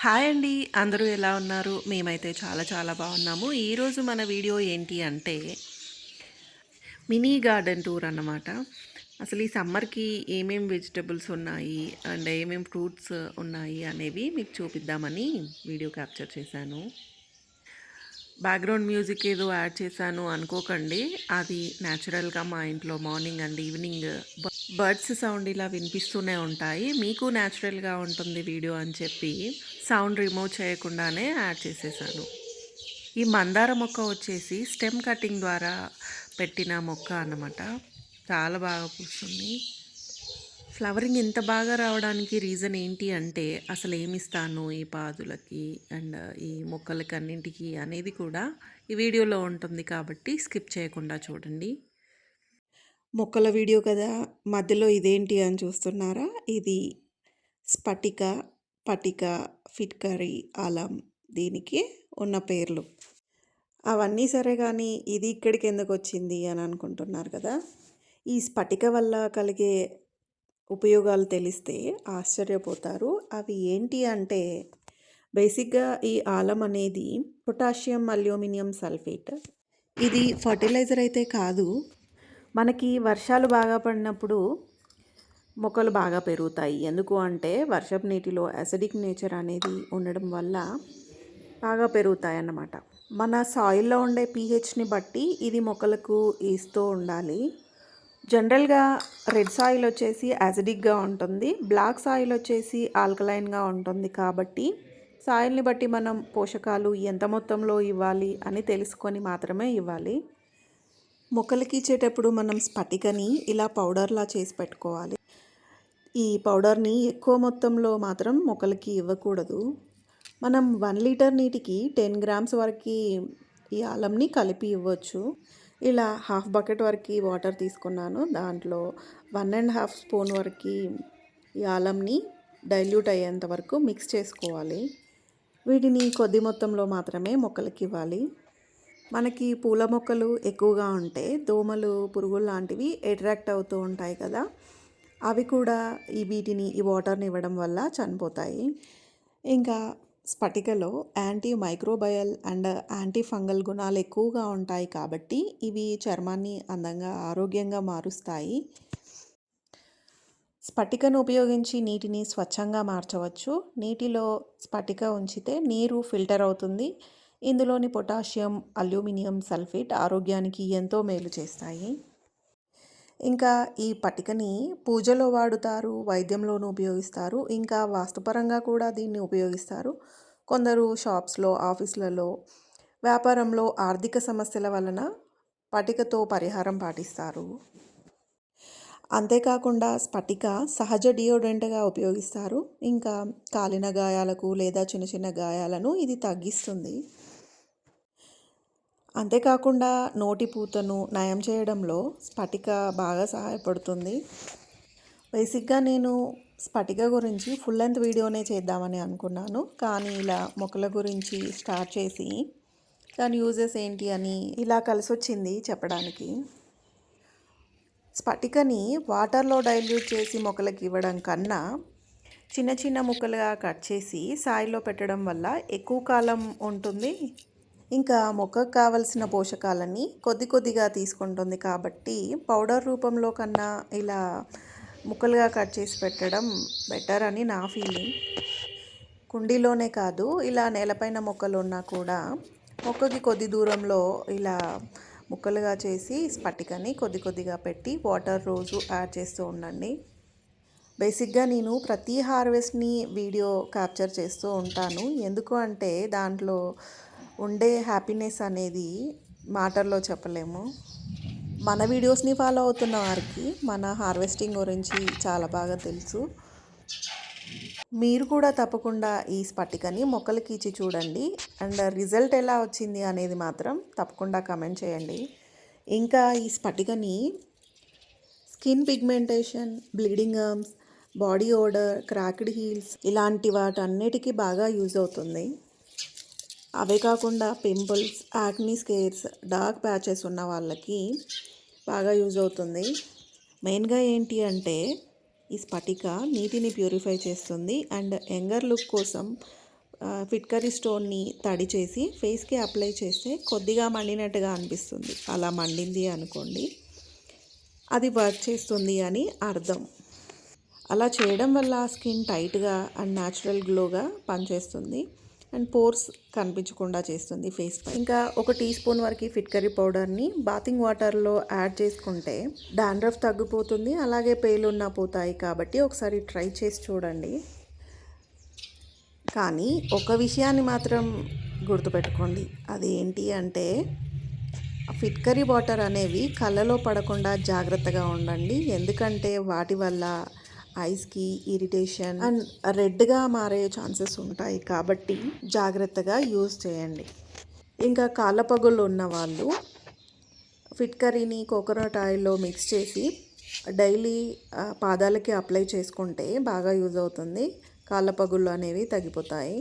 Hi అండి. అందరూ ఎలా ఉన్నారు? మేమైతే చాలా చాలా బాగున్నాము. ఈరోజు మన వీడియో ఏంటి అంటే మినీ గార్డెన్ టూర్ అన్నమాట. అసలు ఈ సమ్మర్కి ఏమేం వెజిటబుల్స్ ఉన్నాయి? అండ్ ఏమేం ఫ్రూట్స్ ఉన్నాయి అనేవి మీకు చూపిద్దామని వీడియో క్యాప్చర్ చేశాను. బ్యాక్గ్రౌండ్ మ్యూజిక్ ఏదో యాడ్ చేశాను అనుకోకండి. అది న్యాచురల్గా మా ఇంట్లో morning and evening birds sound ఇలా వినిపిస్తూనే ఉంటాయి. మీకు న్యాచురల్గా ఉంటుంది వీడియో అని చెప్పి సౌండ్ రిమూవ్ చేయకుండానే యాడ్ చేసేసాను. ఈ మందార మొక్క వచ్చేసి స్టెమ్ కటింగ్ ద్వారా పెట్టిన మొక్క అన్నమాట. చాలా బాగా పూస్తుంది. ఫ్లవరింగ్ ఇంత బాగా రావడానికి రీజన్ ఏంటి అంటే అసలు ఏమిస్తాను ఈ పాదులకి అండ్ ఈ మొక్కలకి అన్నింటికి అనేది కూడా ఈ వీడియోలో ఉంటుంది కాబట్టి స్కిప్ చేయకుండా చూడండి. మొక్కల వీడియో కదా మధ్యలో ఇదేంటి అని చూస్తున్నారా? ఇది స్ఫటిక పటిక ఫిట్కరీ అలం దీనికి ఉన్న పేర్లు. అవన్నీ సరే కానీ ఇది ఇక్కడికి ఎందుకు వచ్చింది అని అనుకుంటున్నారు కదా? ఈ స్ఫటిక వల్ల కలిగే ఉపయోగాలు తెలిస్తే ఆశ్చర్యపోతారు. అవి ఏంటి అంటే బేసిక్గా ఈ ఆలం అనేది పొటాషియం అల్యూమినియం సల్ఫేట్. ఇది ఫర్టిలైజర్ అయితే కాదు మనకి వర్షాలు బాగా పడినప్పుడు మొక్కలు బాగా పెరుగుతాయి. ఎందుకు అంటే వర్షపు నీటిలో అసిడిక్ నేచర్ అనేది ఉండడం వల్ల బాగా పెరుగుతాయి అన్నమాట మన సాయిల్లో ఉండే పీహెచ్ని బట్టి ఇది మొక్కలకు ఇస్తూ ఉండాలి. జనరల్గా రెడ్ సాయిల్ వచ్చేసి యాసిడిక్గా ఉంటుంది. బ్లాక్ సాయిల్ వచ్చేసి ఆల్కలైన్గా ఉంటుంది. కాబట్టి సాయిల్ని బట్టి మనం పోషకాలు ఎంత మొత్తంలో ఇవ్వాలి అని తెలుసుకొని మాత్రమే ఇవ్వాలి. మొక్కలకి ఇచ్చేటప్పుడు మనం స్ఫటికని ఇలా పౌడర్లా చేసి పెట్టుకోవాలి. ఈ పౌడర్ని ఎక్కువ మొత్తంలో మాత్రం మొక్కలకి ఇవ్వకూడదు. మనం వన్ లీటర్ నీటికి టెన్ గ్రామ్స్ వరకు ఈ అల్లంని కలిపి ఇవ్వచ్చు. ఇలా హాఫ్ బకెట్ వరకు వాటర్ తీసుకున్నాను. దాంట్లో వన్ అండ్ హాఫ్ స్పూన్ వరకు ఈ అల్లంని డైల్యూట్ అయ్యేంత వరకు మిక్స్ చేసుకోవాలి. వీటిని కొద్ది మొత్తంలో మాత్రమే మొక్కలకి ఇవ్వాలి. మనకి పూల మొక్కలు ఎక్కువగా ఉంటే దోమలు పురుగులు లాంటివి అట్రాక్ట్ అవుతూ ఉంటాయి కదా. అవి కూడా ఈ వీటిని ఈ వాటర్ని ఇవ్వడం వల్ల చనిపోతాయి. ఇంకా స్ఫటికలో anti microbial and anti fungal గుణాలు ఎక్కువగా ఉంటాయి కాబట్టి ఇవి చర్మాన్ని అందంగా ఆరోగ్యంగా మారుస్తాయి. స్ఫటికను ఉపయోగించి నీటిని స్వచ్ఛంగా మార్చవచ్చు. నీటిలో స్ఫటిక ఉంచితే నీరు ఫిల్టర్ అవుతుంది. ఇందులోని పొటాషియం అల్యూమినియం సల్ఫేట్ ఆరోగ్యానికి ఎంతో మేలు చేస్తాయి. ఇంకా ఈ పటికని పూజలో వాడుతారు వైద్యంలోనూ ఉపయోగిస్తారు ఇంకా వాస్తుపరంగా కూడా దీన్ని ఉపయోగిస్తారు. కొందరు షాప్స్లో ఆఫీసులలో వ్యాపారంలో ఆర్థిక సమస్యల వలన పటికతో పరిహారం పాటిస్తారు. అంతేకాకుండా స్ఫటిక సహజ డియోడెంట్గా ఉపయోగిస్తారు. ఇంకా కాలిన గాయాలకు లేదా చిన్న చిన్న గాయాలను ఇది తగ్గిస్తుంది. అంతేకాకుండా నోటి పూతను నయం చేయడంలో స్ఫటిక బాగా సహాయపడుతుంది. బేసిక్గా నేను స్ఫటిక గురించి ఫుల్ లెంత్ వీడియోనే చేద్దామని అనుకున్నాను. కానీ ఇలా మొక్కల గురించి స్టార్ట్ చేసి దాని యూజెస్ ఏంటి అని ఇలా కలిసి వచ్చింది చెప్పడానికి. స్ఫటికని వాటర్లో డైల్యూట్ చేసి మొక్కలకి ఇవ్వడం కన్నా చిన్న చిన్న ముక్కలుగా కట్ చేసి సాయిలో పెట్టడం వల్ల ఎక్కువ కాలం ఉంటుంది. ఇంకా మొక్కకు కావలసిన పోషకాలని కొద్ది కొద్దిగా తీసుకుంటుంది కాబట్టి పౌడర్ రూపంలో కన్నా ఇలా ముక్కలుగా కట్ చేసి పెట్టడం బెటర్ అని నా ఫీలింగ్. కుండీలోనే కాదు ఇలా నేలపైన మొక్కలు ఉన్నా కూడా మొక్కకి కొద్ది దూరంలో ఇలా ముక్కలుగా చేసి స్పటికని కొద్ది కొద్దిగా పెట్టి వాటర్ రోజు యాడ్ చేస్తూ ఉండండి. బేసిక్గా నేను ప్రతి హార్వెస్ట్ని వీడియో క్యాప్చర్ చేస్తూ ఉంటాను. ఎందుకు అంటే దాంట్లో ఉండే హ్యాపీనెస్ అనేది మాటల్లో చెప్పలేము. మన వీడియోస్ని ఫాలో అవుతున్న వారికి మన హార్వెస్టింగ్ గురించి చాలా బాగా తెలుసు. మీరు కూడా తప్పకుండా ఈ స్పటికని మొక్కలకి ఇచ్చి చూడండి. అండ్ రిజల్ట్ ఎలా వచ్చింది అనేది మాత్రం తప్పకుండా కమెంట్ చేయండి. ఇంకా ఈ స్పటికని skin pigmentation bleeding arms body odour cracked heels ఇలాంటి వాటన్నిటికీ బాగా యూజ్ అవుతుంది. అవే కాకుండా pimples acne scars dark patches ఉన్న వాళ్ళకి బాగా యూజ్ అవుతుంది. మెయిన్గా ఏంటి అంటే ఈ స్ఫటిక నీటిని ప్యూరిఫై చేస్తుంది అండ్ యంగర్ లుక్ కోసం ఫిట్కరీ స్టోన్ని తడి చేసి ఫేస్కి అప్లై చేస్తే కొద్దిగా మండినట్టుగా అనిపిస్తుంది. అలా మండింది అనుకోండి అది వర్క్ చేస్తుంది అని అర్థం. అలా చేయడం వల్ల స్కిన్ టైట్గా అండ్ న్యాచురల్ గ్లోగా పనిచేస్తుంది. అండ్ పోర్స్ కనిపించకుండా చేస్తుంది ఫేస్ పై. ఇంకా ఒక టీ స్పూన్ వరకు ఫిట్కరీ పౌడర్ని బాతింగ్ వాటర్లో యాడ్ చేసుకుంటే డాండ్రఫ్ తగ్గిపోతుంది అలాగే పేలున్న పోతాయి కాబట్టి ఒకసారి ట్రై చేసి చూడండి. కానీ ఒక విషయాన్ని మాత్రం గుర్తుపెట్టుకోండి అది ఏంటి అంటే ఫిట్కరీ వాటర్ అనేవి కళ్ళలో పడకుండా జాగ్రత్తగా ఉండండి ఎందుకంటే వాటి వల్ల ఐస్కి ఇరిటేషన్ అండ్ రెడ్గా మారే ఛాన్సెస్ ఉంటాయి కాబట్టి జాగ్రత్తగా యూజ్ చేయండి. ఇంకా కాళ్ళ పగుళ్ళు ఉన్న వాళ్ళు ఫిట్కరీని కోకోనట్ ఆయిల్లో మిక్స్ చేసి డైలీ పాదాలకి అప్లై చేసుకుంటే బాగా యూజ్ అవుతుంది. కాళ్ళ పగుళ్ళు అనేవి తగ్గిపోతాయి.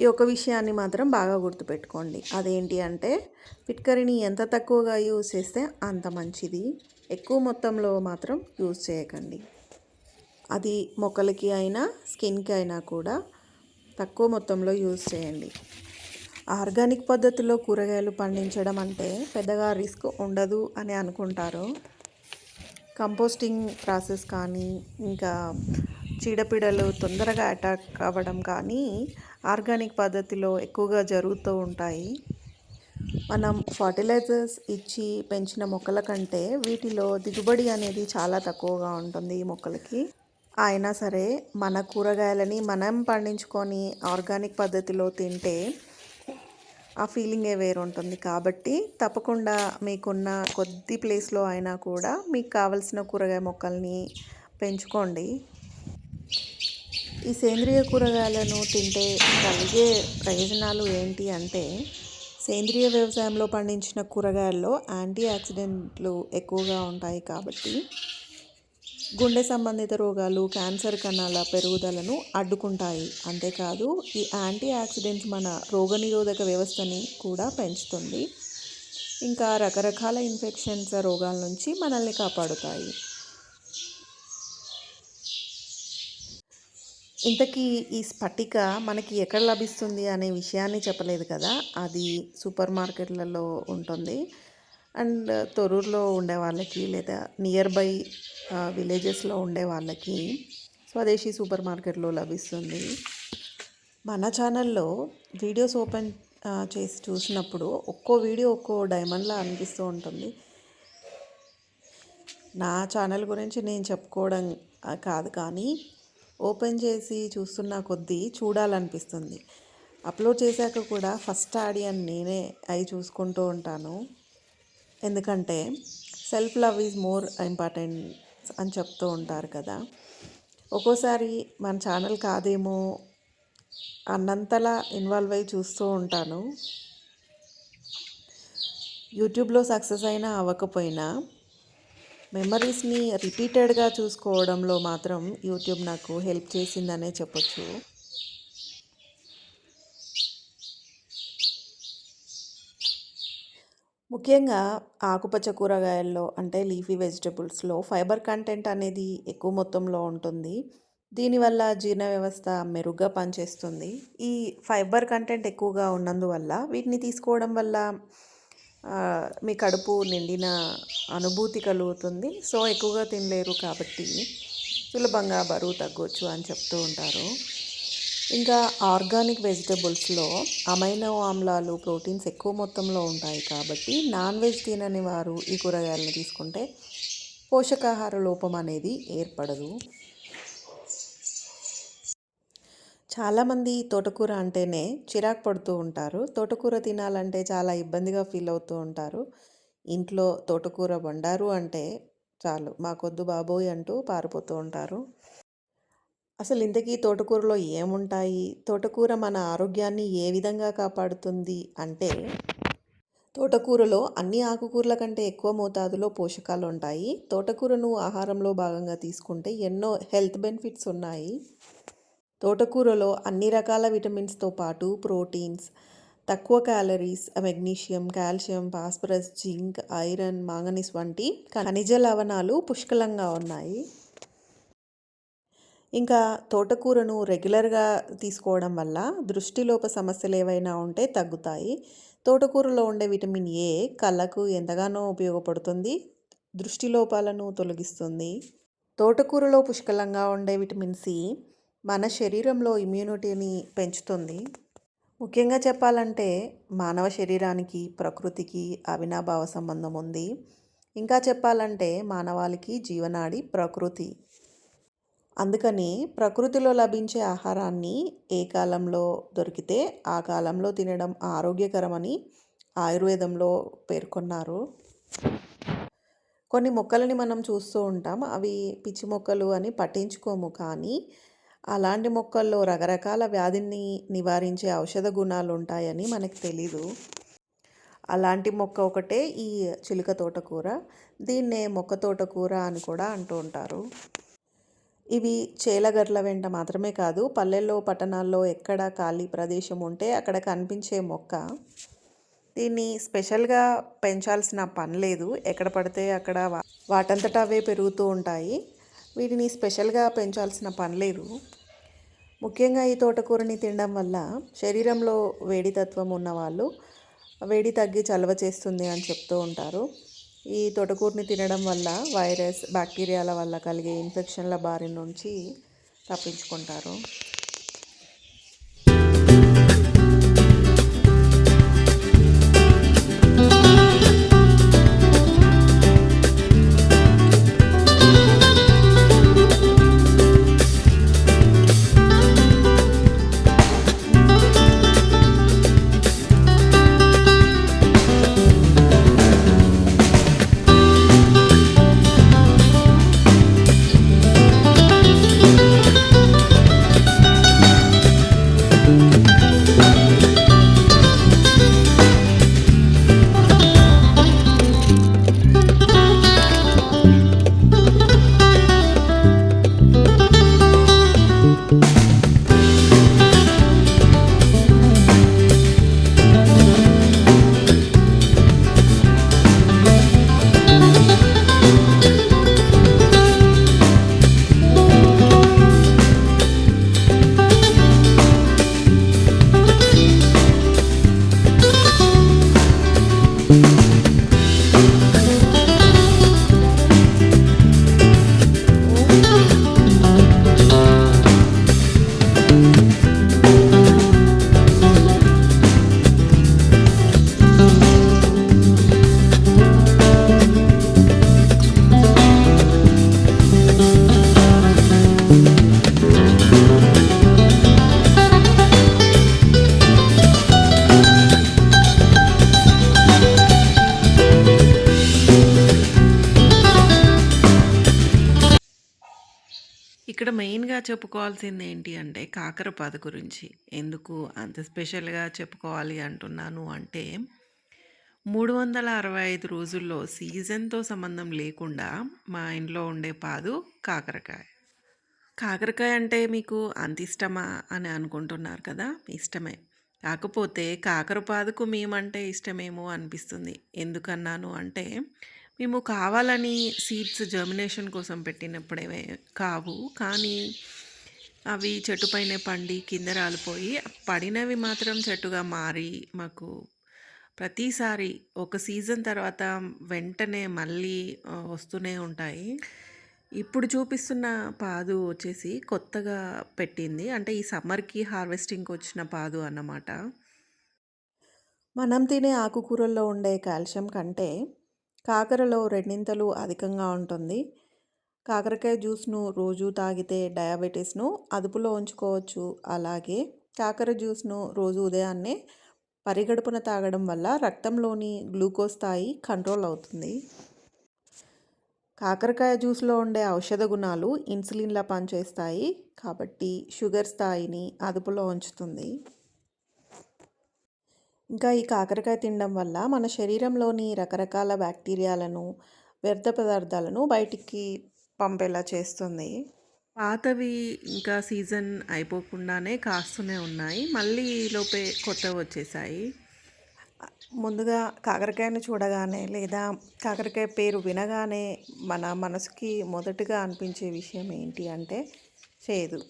ఈ ఒక విషయాన్ని మాత్రం బాగా గుర్తుపెట్టుకోండి. అదేంటి అంటే ఫిట్కరీని ఎంత తక్కువగా యూజ్ చేస్తే అంత మంచిది. ఎక్కువ మొత్తంలో మాత్రం యూజ్ చేయకండి. అది మొక్కలకి అయినా స్కిన్కి అయినా కూడా తక్కువ మొత్తంలో యూజ్ చేయండి. ఆర్గానిక్ పద్ధతిలో కూరగాయలు పండించడం అంటే పెద్దగా రిస్క్ ఉండదు అని అనుకుంటారు. కంపోస్టింగ్ ప్రాసెస్ కానీ ఇంకా చీడపీడలు తొందరగా అటాక్ అవ్వడం కానీ ఆర్గానిక్ పద్ధతిలో ఎక్కువగా జరుగుతూ ఉంటాయి. మనం ఫర్టిలైజర్స్ ఇచ్చి పెంచిన మొక్కల కంటే వీటిలో దిగుబడి అనేది చాలా తక్కువగా ఉంటుంది ఈ మొక్కలకి. అయినా సరే మన కూరగాయలని మనం పండించుకొని ఆర్గానిక్ పద్ధతిలో తింటే ఆ ఫీలింగే వేరు ఉంటుంది కాబట్టి తప్పకుండా మీకున్న కొద్ది ప్లేస్లో అయినా కూడా మీకు కావలసిన కూరగాయ మొక్కల్ని పెంచుకోండి. ఈ సేంద్రియ కూరగాయలను తింటే కలిగే ప్రయోజనాలు ఏంటి అంటే సేంద్రియ వ్యవసాయంలో పండించిన కూరగాయల్లో యాంటీ ఆక్సిడెంట్లు ఎక్కువగా ఉంటాయి కాబట్టి గుండె సంబంధిత రోగాలు క్యాన్సర్ కణాల పెరుగుదలను అడ్డుకుంటాయి. అంతేకాదు ఈ యాంటీ ఆక్సిడెంట్స్ మన రోగనిరోధక వ్యవస్థని కూడా పెంచుతుంది. ఇంకా రకరకాల ఇన్ఫెక్షన్స్ రోగాల నుంచి మనల్ని కాపాడుతాయి. ఇంతకీ ఈ స్ఫటిక మనకి ఎక్కడ లభిస్తుంది అనే విషయాన్ని చెప్పలేదు కదా? అది సూపర్ మార్కెట్లలో ఉంటుంది. అండ్ తొరూరులో ఉండే వాళ్ళకి లేదా నియర్ బై విలేజెస్లో ఉండే వాళ్ళకి స్వదేశీ సూపర్ మార్కెట్లో లభిస్తుంది. మన ఛానల్లో వీడియోస్ ఓపెన్ చేసి చూసినప్పుడు ఒక్కో వీడియో ఒక్కో డైమండ్లా అనిపిస్తూ ఉంటుంది. నా ఛానల్ గురించి నేను చెప్పుకోవడం కాదు కానీ ఓపెన్ చేసి చూస్తున్న కొద్దీ చూడాలనిపిస్తుంది. అప్లోడ్ చేశాక కూడా ఫస్ట్ ఆడియన్ నేనే అవి చూసుకుంటూ ఉంటాను. ఎందుకంటే self love is more important అని చెప్తూ ఉంటారు కదా. ఒక్కోసారి మన ఛానల్ కాదేమో అన్నంతలా ఇన్వాల్వ్ అయ్యి చూస్తూ ఉంటాను. యూట్యూబ్లో సక్సెస్ అయినా అవ్వకపోయినా మెమరీస్ని రిపీటెడ్గా చూసుకోవడంలో మాత్రం యూట్యూబ్ నాకు హెల్ప్ చేసిందనే చెప్పొచ్చు. ముఖ్యంగా ఆకుపచ్చ కూరగాయల్లో అంటే లీఫీ వెజిటబుల్స్లో ఫైబర్ కంటెంట్ అనేది ఎక్కువ మొత్తంలో ఉంటుంది. దీనివల్ల జీర్ణ వ్యవస్థ మెరుగ్గా పనిచేస్తుంది. ఈ ఫైబర్ కంటెంట్ ఎక్కువగా ఉన్నందువల్ల వీటిని తీసుకోవడం వల్ల మీ కడుపు నిండిన అనుభూతి కలుగుతుంది. సో ఎక్కువగా తినలేరు కాబట్టి సులభంగా బరువు తగ్గొచ్చు అని చెప్తూ ఉంటారు. ఇంకా ఆర్గానిక్ వెజిటబుల్స్లో అమైనో ఆమ్లాలు ప్రోటీన్స్ ఎక్కువ మొత్తంలో ఉంటాయి కాబట్టి నాన్ వెజ్ తినని వారు ఈ కూరగాయలను తీసుకుంటే పోషకాహార లోపం అనేది ఏర్పడదు. చాలామంది తోటకూర అంటేనే చిరాకు పడుతూ ఉంటారు. తోటకూర తినాలంటే చాలా ఇబ్బందిగా ఫీల్ అవుతూ ఉంటారు. ఇంట్లో తోటకూర వండారు అంటే చాలు మాకొద్దు బాబోయ్ అంటూ పారిపోతూ ఉంటారు. అసలు ఇంతకీ తోటకూరలో ఏముంటాయి? తోటకూర మన ఆరోగ్యాన్ని ఏ విధంగా కాపాడుతుంది? అంటే తోటకూరలో అన్ని ఆకుకూరల కంటే ఎక్కువ మోతాదులో పోషకాలు ఉంటాయి తోటకూరను ఆహారంలో భాగంగా తీసుకుంటే ఎన్నో హెల్త్ బెనిఫిట్స్ ఉన్నాయి. తోటకూరలో అన్ని రకాల విటమిన్స్తో పాటు ప్రోటీన్స్ తక్కువ calories magnesium calcium phosphorus zinc iron manganese వంటి ఖనిజ లవణాలు పుష్కలంగా ఉన్నాయి. ఇంకా తోటకూరను రెగ్యులర్గా తీసుకోవడం వల్ల దృష్టిలోప సమస్యలు ఏవైనా ఉంటే తగ్గుతాయి. తోటకూరలో ఉండే విటమిన్ ఏ కళ్ళకు ఎంతగానో ఉపయోగపడుతుంది దృష్టి లోపాలను తొలగిస్తుంది. తోటకూరలో పుష్కలంగా ఉండే విటమిన్ సి మన శరీరంలో ఇమ్యూనిటీని పెంచుతుంది. ముఖ్యంగా చెప్పాలంటే మానవ శరీరానికి ప్రకృతికి అవినాభావ సంబంధం ఉంది. ఇంకా చెప్పాలంటే మానవాళికి జీవనాడి ప్రకృతి. అందుకని ప్రకృతిలో లభించే ఆహారాన్ని ఏ కాలంలో దొరికితే ఆ కాలంలో తినడం ఆరోగ్యకరమని ఆయుర్వేదంలో పేర్కొన్నారు. కొన్ని మొక్కలని మనం చూస్తూ ఉంటాం. అవి పిచ్చి మొక్కలు అని పట్టించుకోము కానీ అలాంటి మొక్కల్లో రకరకాల వ్యాధిని నివారించే ఔషధ గుణాలు ఉంటాయని మనకు తెలీదు. అలాంటి మొక్క ఒకటే ఈ చిలుక తోటకూర. దీన్నే మొక్క తోటకూర అని కూడా అంటూ ఉంటారు. ఇవి చేలగర్ల వెంట మాత్రమే కాదు పల్లెల్లో పట్టణాల్లో ఎక్కడ ఖాళీ ప్రదేశం ఉంటే అక్కడ కనిపించే మొక్క దీన్ని స్పెషల్గా పెంచాల్సిన పని లేదు. ఎక్కడ పడితే అక్కడ వా- వాటంతట అవే పెరుగుతూ ఉంటాయి. వీటిని స్పెషల్గా పెంచాల్సిన పని లేదు. ముఖ్యంగా ఈ తోటకూరని తినడం వల్ల శరీరంలో వేడి తత్వం ఉన్నవాళ్ళు వేడి తగ్గి చలవ చేస్తుంది అని చెప్తూ ఉంటారు. ఈ తోటకూరని తినడం వల్ల వైరస్ బ్యాక్టీరియాల వల్ల కలిగే ఇన్ఫెక్షన్ల బారి నుంచి తప్పించుకుంటారు. ఇక్కడ మెయిన్గా చెప్పుకోవాల్సింది ఏంటి అంటే కాకరపాద గురించి. ఎందుకు అంత స్పెషల్గా చెప్పుకోవాలి అంటున్నాను అంటే మూడు వందల అరవై ఐదు రోజుల్లో సీజన్తో సంబంధం లేకుండా మా ఇంట్లో ఉండే పాదు కాకరకాయ. కాకరకాయ అంటే మీకు అంత ఇష్టమా అని అనుకుంటున్నారు కదా? ఇష్టమే. కాకపోతే కాకరపాదుకు మేమంటే ఇష్టమేమో అనిపిస్తుంది. ఎందుకన్నాను అంటే మేము కావాలని సీడ్స్ జర్మినేషన్ కోసం పెట్టినప్పుడే కావు. కానీ అవి చెట్టు పైన పండి కింద రాలిపోయి పడినవి మాత్రం చెట్టుగా మారి మాకు ప్రతిసారి ఒక సీజన్ తర్వాత వెంటనే మళ్ళీ వస్తూనే ఉంటాయి. ఇప్పుడు చూపిస్తున్న పాదు వచ్చేసి కొత్తగా పెట్టింది. అంటే ఈ సమ్మర్కి హార్వెస్టింగ్కి వచ్చిన పాదు అన్నమాట. మనం తినే ఆకుకూరల్లో ఉండే కాల్షియం కంటే కాకరలో రెండింతలు అధికంగా ఉంటుంది. కాకరకాయ జ్యూస్ను రోజు తాగితే డయాబెటీస్ను అదుపులో ఉంచుకోవచ్చు. అలాగే కాకర జ్యూస్ను రోజు ఉదయాన్నే పరిగడుపున తాగడం వల్ల రక్తంలోని గ్లూకోజ్ స్థాయి కంట్రోల్ అవుతుంది. కాకరకాయ జ్యూస్లో ఉండే ఔషధ గుణాలు ఇన్సులిన్లా పనిచేస్తాయి. కాబట్టి షుగర్ స్థాయిని అదుపులో ఉంచుతుంది. ఇంకా ఈ కాకరకాయ తినడం వల్ల మన శరీరంలోని రకరకాల బ్యాక్టీరియాలను వ్యర్థ పదార్థాలను బయటికి పంపేలా చేస్తుంది. పాతవి ఇంకా సీజన్ అయిపోకుండానే కాస్తూనే ఉన్నాయి. మళ్ళీ లోపే కొత్తవి వచ్చేసాయి. ముందుగా కాకరకాయను చూడగానే లేదా కాకరకాయ పేరు వినగానే మన మనసుకి మొదటగా అనిపించే విషయం ఏంటి అంటే చేదు.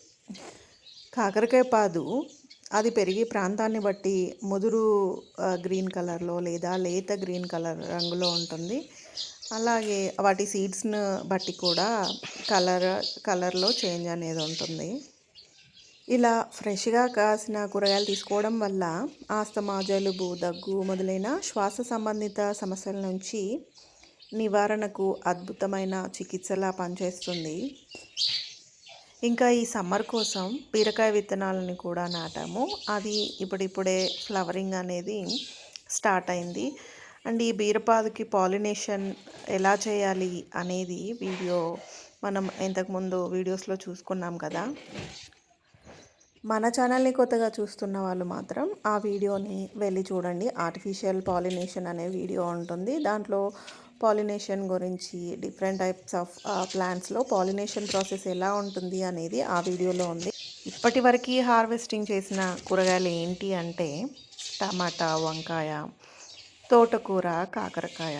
కాకరకాయ పాదు అది పెరిగే ప్రాంతాన్ని బట్టి ముదురు గ్రీన్ కలర్లో లేదా లేత గ్రీన్ కలర్ రంగులో ఉంటుంది. అలాగే వాటి సీడ్స్ను బట్టి కూడా కలర్ కలర్లో చేంజ్ అనేది ఉంటుంది. ఇలా ఫ్రెష్గా కాసిన కూరగాయలు తీసుకోవడం వల్ల ఆస్తమా జలుబు దగ్గు మొదలైన శ్వాస సంబంధిత సమస్యల నుంచి నివారణకు అద్భుతమైన చికిత్సలా పనిచేస్తుంది. ఇంకా ఈ సమ్మర్ కోసం బీరకాయ విత్తనాలని కూడా నాటాము. అది ఇప్పుడిప్పుడే ఫ్లవరింగ్ అనేది స్టార్ట్ అయింది. అండ్ ఈ బీరపాదుకి పాలినేషన్ ఎలా చేయాలి అనేది వీడియో మనం ఇంతకుముందు వీడియోస్లో చూసుకున్నాం కదా. మన ఛానల్ని కొత్తగా చూస్తున్న వాళ్ళు మాత్రం ఆ వీడియోని వెళ్ళి చూడండి. ఆర్టిఫిషియల్ పాలినేషన్ అనే వీడియో ఉంటుంది. దాంట్లో పాలినేషన్ గురించి డిఫరెంట్ టైప్స్ ఆఫ్ ప్లాంట్స్లో పాలినేషన్ ప్రాసెస్ ఎలా ఉంటుంది అనేది ఆ వీడియోలో ఉంది. ఇప్పటి వరకు హార్వెస్టింగ్ చేసిన కూరగాయలు ఏంటి అంటే టమాటా వంకాయ తోటకూర కాకరకాయ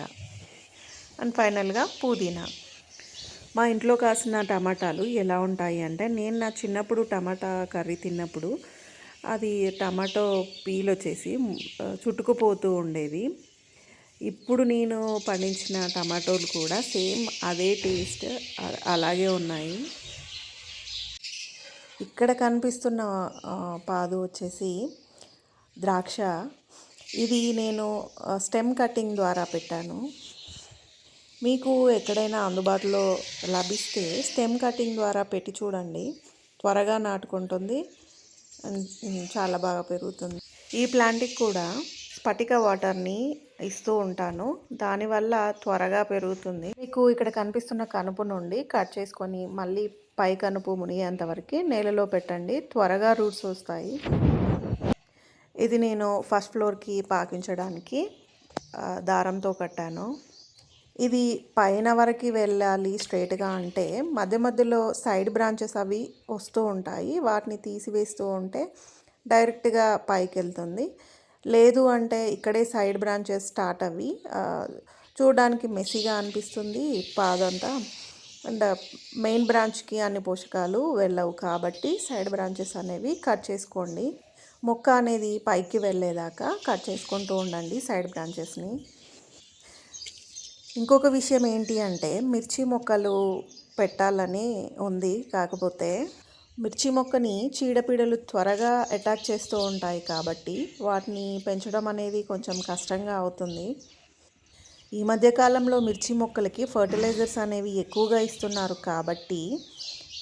అండ్ ఫైనల్గా పుదీనా. మా ఇంట్లో కాసిన టమాటాలు ఎలా ఉంటాయి అంటే నేను నా చిన్నప్పుడు టమాటా కర్రీ తిన్నప్పుడు అది టమాటో పీల్ వచ్చేసి చుట్టుకుపోతూ ఉండేది ఇప్పుడు నేను పండించిన టమాటోలు కూడా సేమ్ అదే టేస్ట్ అలాగే ఉన్నాయి. ఇక్కడ కనిపిస్తున్న పాదు వచ్చేసి ద్రాక్ష. ఇది నేను స్టెమ్ కటింగ్ ద్వారా పెట్టాను. మీకు ఎక్కడైనా అందుబాటులో లభిస్తే స్టెమ్ కటింగ్ ద్వారా పెట్టి చూడండి. త్వరగా నాటుకుంటుంది. చాలా బాగా పెరుగుతుంది. ఈ ప్లాంట్కి కూడా స్ఫటిక వాటర్ని ఇస్తూ ఉంటాను. దానివల్ల త్వరగా పెరుగుతుంది. మీకు ఇక్కడ కనిపిస్తున్న కనుపు నుండి కట్ చేసుకొని మళ్ళీ పై కనుపు మునిగేంత వరకు నేలలో పెట్టండి. త్వరగా రూట్స్ వస్తాయి. ఇది నేను ఫస్ట్ ఫ్లోర్కి పాకించడానికి దారంతో కట్టాను. ఇది పైన వరకు వెళ్ళాలి స్ట్రైట్గా అంటే మధ్య మధ్యలో సైడ్ బ్రాంచెస్ అవి వస్తూ ఉంటాయి. వాటిని తీసివేస్తూ ఉంటే డైరెక్ట్గా పైకి వెళ్తుంది. లేదు అంటే ఇక్కడే సైడ్ బ్రాంచెస్ స్టార్ట్ అవి చూడడానికి మెస్సీగా అనిపిస్తుంది పాదంతా. అండ్ మెయిన్ బ్రాంచ్కి అన్ని పోషకాలు వెళ్ళవు కాబట్టి సైడ్ బ్రాంచెస్ అనేవి కట్ చేసుకోండి. మొక్క అనేది పైకి వెళ్ళేదాకా కట్ చేసుకుంటూ ఉండండి సైడ్ బ్రాంచెస్ని. ఇంకొక విషయం ఏంటి అంటే మిర్చి మొక్కలు పెట్టాలని ఉంది. కాకపోతే మిర్చి మొక్కని చీడపీడలు త్వరగా అటాక్ చేస్తూ ఉంటాయి కాబట్టి వాటిని పెంచడం అనేది కొంచెం కష్టంగా అవుతుంది. ఈ మధ్యకాలంలో మిర్చి మొక్కలకి ఫర్టిలైజర్స్ అనేవి ఎక్కువగా ఇస్తున్నారు కాబట్టి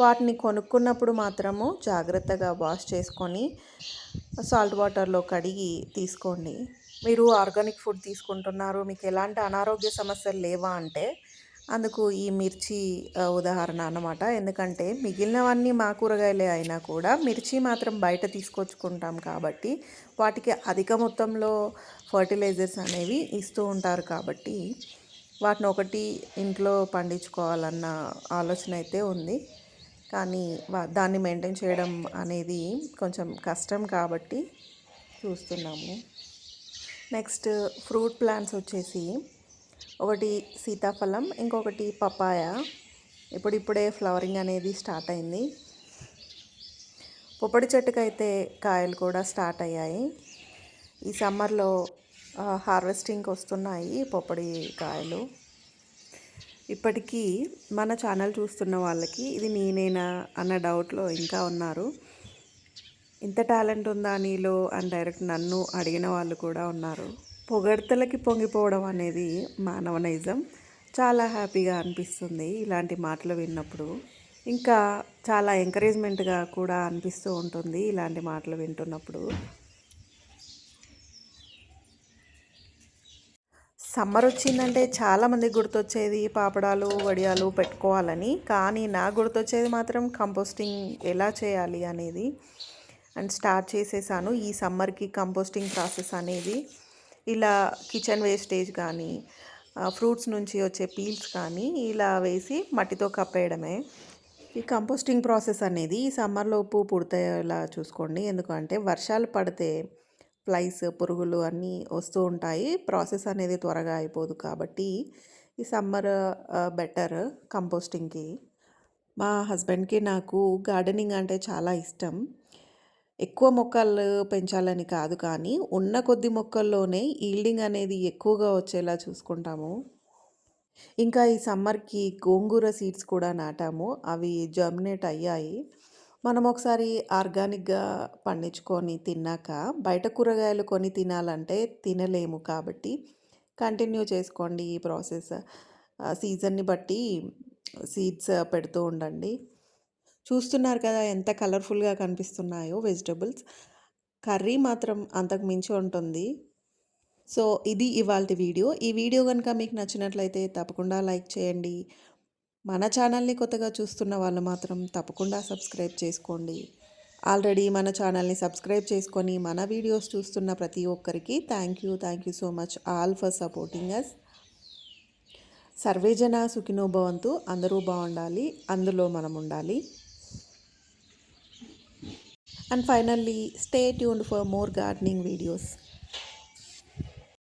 వాటిని కొనుక్కున్నప్పుడు మాత్రము జాగ్రత్తగా వాష్ చేసుకొని సాల్ట్ వాటర్లో కడిగి తీసుకోండి. మీరు ఆర్గానిక్ ఫుడ్ తీసుకుంటున్నారు మీకు ఎలాంటి అనారోగ్య సమస్యలు లేవా అంటే అందుకు ఈ మిర్చి ఉదాహరణ అన్నమాట. ఎందుకంటే మిగిలినవన్నీ మా కూరగాయలే అయినా కూడా మిర్చి మాత్రం బయట తీసుకొచ్చుకుంటాం కాబట్టి వాటికి అధిక మొత్తంలో ఫర్టిలైజర్స్ అనేవి ఇస్తూ ఉంటారు కాబట్టి వాటిని ఒకటి ఇంట్లో పండించుకోవాలన్న ఆలోచన అయితే ఉంది. కానీ వా- దాన్ని మెయింటైన్ చేయడం అనేది కొంచెం కష్టం కాబట్టి చూస్తున్నాము. నెక్స్ట్ ఫ్రూట్ ప్లాంట్స్ వచ్చేసి ఒకటి సీతాఫలం ఇంకొకటి పపాయ. ఇప్పుడిప్పుడే ఫ్లవరింగ్ అనేది స్టార్ట్ అయింది. పొప్పడి చెట్టుకైతే కాయలు కూడా స్టార్ట్ అయ్యాయి. ఈ సమ్మర్లో హార్వెస్టింగ్కి వస్తున్నాయి పొప్పడి కాయలు. ఇప్పటికీ మన ఛానల్ చూస్తున్న వాళ్ళకి ఇది నేనేనా అన్న డౌట్లో ఇంకా ఉన్నారు. ఇంత టాలెంట్ ఉందా నీలో అని డైరెక్ట్ నన్ను అడిగిన వాళ్ళు కూడా ఉన్నారు. పొగడ్తలకి పొంగిపోవడం అనేది మానవ నైజం చాలా హ్యాపీగా అనిపిస్తుంది ఇలాంటి మాటలు విన్నప్పుడు. ఇంకా చాలా ఎంకరేజ్మెంట్గా కూడా అనిపిస్తూ ఉంటుంది ఇలాంటి మాటలు వింటున్నప్పుడు. సమ్మర్ వచ్చిందంటే చాలామంది గుర్తొచ్చేది పాపడాలు వడియాలు పెట్టుకోవాలని. కానీ నాకు గుర్తొచ్చేది మాత్రం కంపోస్టింగ్ ఎలా చేయాలి అనేది. అండ్ స్టార్ట్ చేసేసాను ఈ సమ్మర్కి కంపోస్టింగ్ ప్రాసెస్ అనేది. ఇలా కిచెన్ వేస్టేజ్ కానీ ఫ్రూట్స్ నుంచి వచ్చే పీల్స్ కానీ ఇలా వేసి మట్టితో కప్పేయడమే. ఈ కంపోస్టింగ్ ప్రాసెస్ అనేది ఈ సమ్మర్లోపు పుడతాయేలా చూసుకోండి. ఎందుకంటే వర్షాలు పడితే ఫ్లైస్ పురుగులు అన్నీ వస్తూ ఉంటాయి. ప్రాసెస్ అనేది త్వరగా అయిపోదు కాబట్టి ఈ సమ్మర్ బెటర్ కంపోస్టింగ్కి. మా హస్బెండ్‌కి నాకు గార్డెనింగ్ అంటే చాలా ఇష్టం. ఎక్కువ మొక్కలు పెంచాలని కాదు కానీ, ఉన్న కొద్ది మొక్కల్లోనే ఈల్డింగ్ అనేది ఎక్కువగా వచ్చేలా చూసుకుంటాము. ఇంకా ఈ సమ్మర్‌కి గోంగూర సీడ్స్ కూడా నాటాము. అవి జర్మినేట్ అయ్యాయి. మనం ఒకసారి ఆర్గానిక్‌గా పండించుకొని తిన్నాక, బయట కూరగాయలు కొని తినాలంటే తినలేము కాబట్టి, కంటిన్యూ చేసుకోండి ఈ ప్రాసెస్. సీజన్‌ని బట్టి సీడ్స్ పెడుతూ ఉండండి. చూస్తున్నారు కదా ఎంత కలర్‌ఫుల్‌గా కనిపిస్తున్నాయో వెజిటబుల్స్. కర్రీ మాత్రం అంతకు మించి ఉంటుంది. సో, ఇది ఇవాళ వీడియో. ఈ వీడియో కనుక మీకు నచ్చినట్లయితే తప్పకుండా లైక్ చేయండి. మన ఛానల్‌ని కొత్తగా చూస్తున్న వాళ్ళు మాత్రం తప్పకుండా సబ్స్క్రైబ్ చేసుకోండి. ఆల్రెడీ మన ఛానల్‌ని సబ్స్క్రైబ్ చేసుకొని మన వీడియోస్ చూస్తున్న ప్రతి ఒక్కరికి thank you. Thank you so much all for supporting us. సర్వేజన సుఖినోభవంతు అందరూ బాగుండాలి అందులో మనం ఉండాలి. And finally, stay tuned for more gardening videos.